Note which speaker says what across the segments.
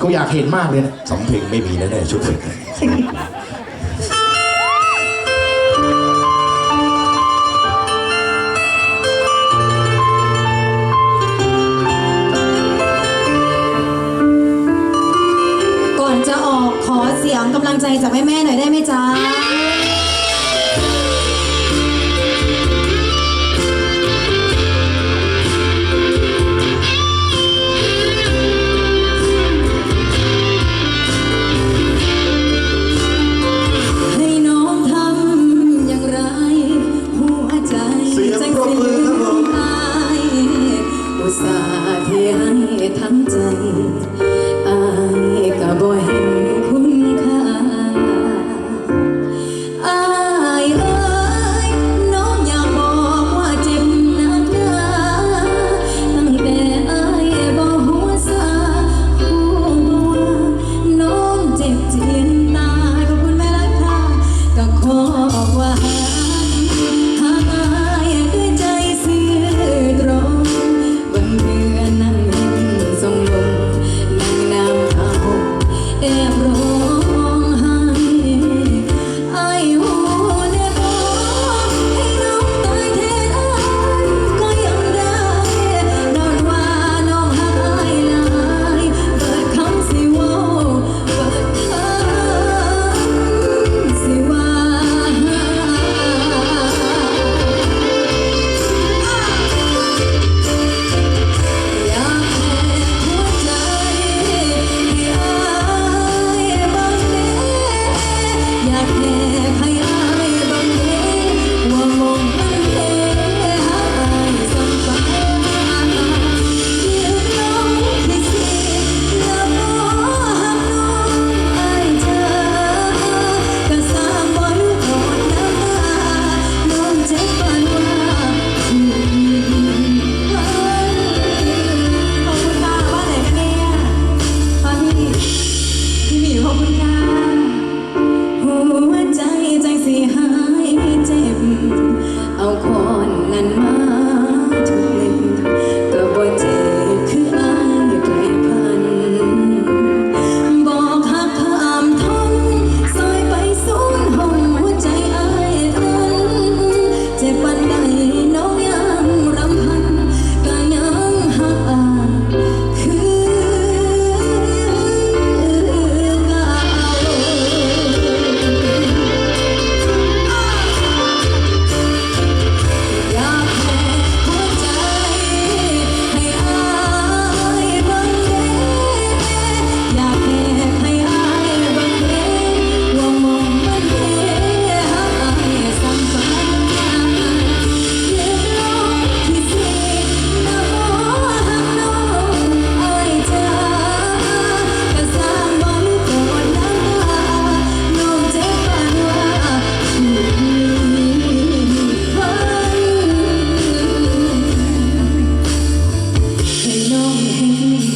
Speaker 1: กูอยากเห็นมากเลยนะ
Speaker 2: สำเพ็งไม่มีแน่ๆชุดเลย
Speaker 3: ก่อนจะออกขอเสียงกำลังใจจากแม่ๆหน่อยได้ไหมจ๊ะ cold.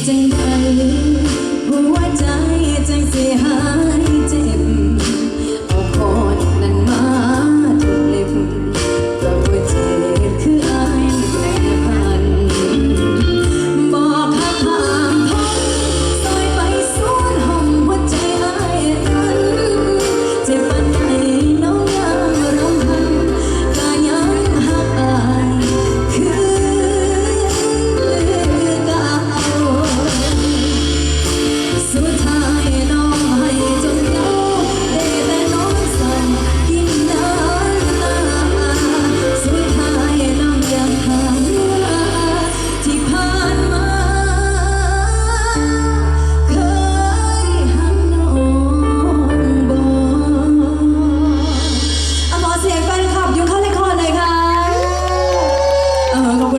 Speaker 3: Stay fresh.